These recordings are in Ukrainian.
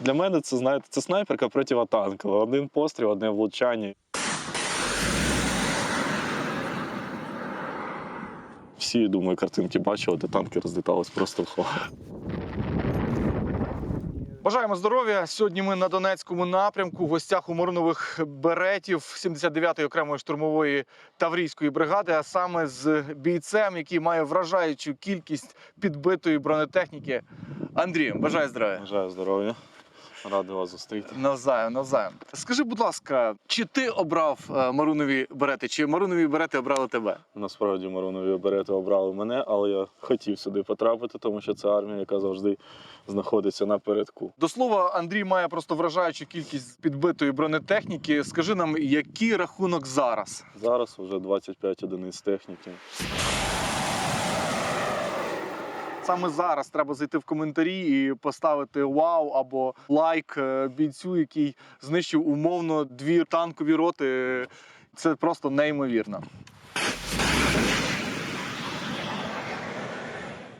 Для мене це знаєте, це снайперка противотанкова. Один постріл, одне влучання. Всі, думаю, картинки бачили, де танки розлітались просто в хлам. Бажаємо здоров'я. Сьогодні ми на Донецькому напрямку в гостях у Моронових беретів 79-ї окремої штурмової таврійської бригади, а саме з бійцем, який має вражаючу кількість підбитої бронетехніки. Андрієм, бажаю здоров'я. Бажаю здоров'я. Радий вас зустріти. Навзаєм, навзаєм. Скажи, будь ласка, чи ти обрав е, марунові берети, чи марунові берети обрали тебе? Насправді Маронові берети обрали мене, але я хотів сюди потрапити, тому що це армія, яка завжди знаходиться напередку. До слова, Андрій має просто вражаючу кількість підбитої бронетехніки. Скажи нам, який рахунок зараз? Зараз вже 25 одиниць техніки. Саме зараз треба зайти в коментарі і поставити вау або лайк е, бійцю, який знищив умовно дві танкові роти. Це просто неймовірно.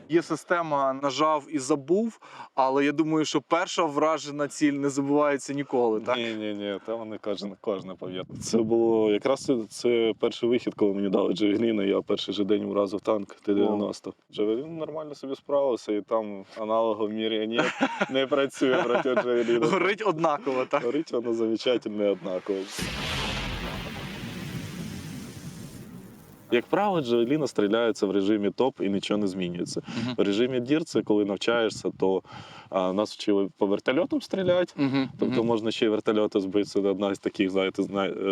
Є система нажав і забув, але я думаю, що перша вражена ціль не забувається ніколи. Так? Ні, ні, ні, та вони кожен, кожне пам'ятає. Це було якраз це, це перший вихід, коли мені дали Джавеліна. Я перший же день вразив танк Т-90. Джавелін нормально собі справився, і там аналогов в мірі ні, не працює проти Джавеліна. Горить однаково, так? Горить воно замечательно однаково. Як правило, Джавеліна стріляється в режимі топ і нічого не змінюється. В режимі дір це коли навчаєшся, то а, нас вчили по вертольотам стріляти. Угу. Тобто можна ще й вертольоти збити. Це одна з таких, знаєте,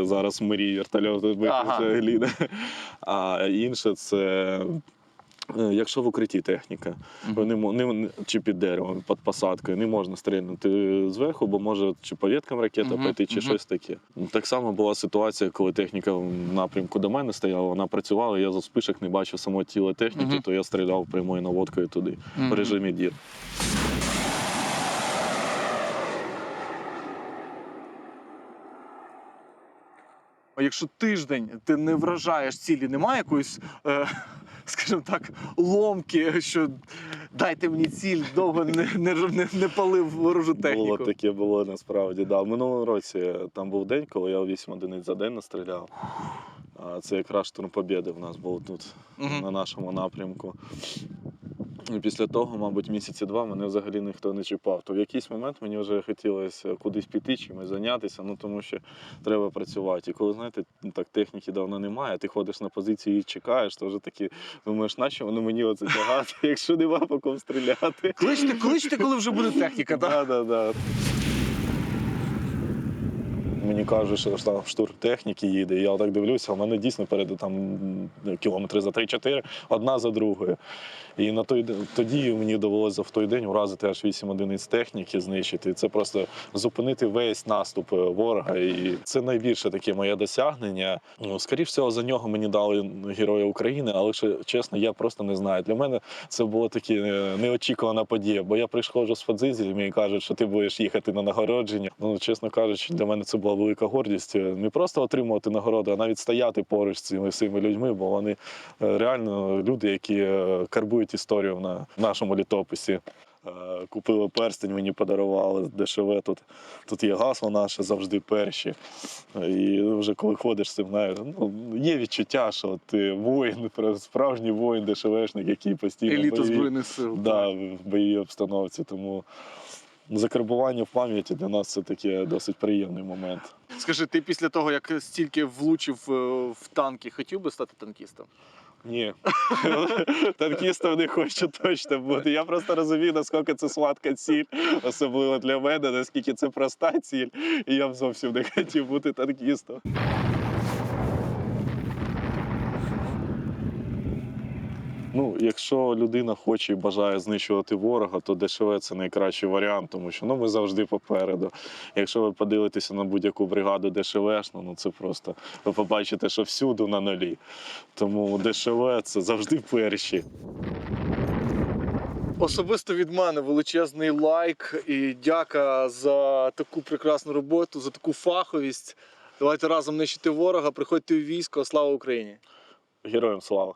зараз мрій вертольоти збити Ага. Гліна. А інше це. Е, Якщо в укритті техніка, не, не, чи під деревом, під посадкою, не можна стрільнути зверху, бо може чи по веткам ракета пойти, чи щось таке. Так само була ситуація, коли техніка в напрямку до мене стояла, вона працювала, я за спишок не бачив самого тіла техніки, то я стріляв прямою наводкою туди, в режимі дір. Якщо тиждень ти не вражаєш цілі, немає якоїсь, е, скажімо так, ломки, що дайте мені ціль, довго не, не, не, не палив ворожу техніку. Було таке, було насправді. Да. В минулому році там був день, коли я 8 одиниць за день настріляв. А Це якраз штурм Побєди в нас був тут, угу. на нашому напрямку. І після того, мабуть, місяці два мене взагалі ніхто не чіпав. То в якийсь момент мені вже хотілося кудись піти, чимось зайнятися, ну тому що треба працювати. І коли, знаєте, ну, так техніки давно немає, ти ходиш на позиції і чекаєш, то вже такі думаєш, нащо воно мені оце тягати, якщо нема по ком стріляти. Кличте, кличте, коли вже буде техніка, так? Да, да, да. Мені кажуть, що там штурм техніки їде. І я так дивлюся, в мене дійсно перед там кілометри за 3-4, одна за другою. І на той тоді мені довелося в той день вразити аж 8 одиниць техніки, знищити. Це просто зупинити весь наступ е, ворога. І це найбільше таке моє досягнення. Ну, скоріш всього, за нього мені дали Героя України, але що чесно, я просто не знаю. Для мене це було таке е, неочікувана подія, бо я приходжу з позиції, мені кажуть, що ти будеш їхати на нагородження. Ну, чесно кажучи, для мене це була велика гордість. е, Не просто отримувати нагороду, а навіть стояти поруч з цими всіми людьми, бо вони е, реально люди, які е, карбують історію на нашому літописі. Купили перстень, мені подарували дешеве. Тут, тут є гасло наше завжди перші. І вже коли ходиш з цим, ну, є відчуття, що ти воїн, справжній воїн, дешевешник, який постійно Еліта бойові- Збройних сил. да, в бойовій обстановці. Тому закарбування в пам'яті для нас це таке досить приємний момент. Скажи, ти після того, як стільки влучив е, в танки, хотів би стати танкістом? Ні, танкістом не хочу точно бути. Я просто розумію, наскільки це сладка ціль, особливо для мене, наскільки це проста ціль, і я б зовсім не хотів бути танкістом. Ну, якщо людина хоче і бажає знищувати ворога, то ДШВ це найкращий варіант, тому що ну, ми завжди попереду. Якщо ви подивитеся на будь-яку бригаду ДШВшну, ну це просто ви побачите, що всюди на нулі. Тому ДШВ це завжди перші. Особисто від мене величезний лайк і дяка за таку прекрасну роботу, за таку фаховість. Давайте разом нищити ворога, приходьте у військо. Слава Україні! Героям слава!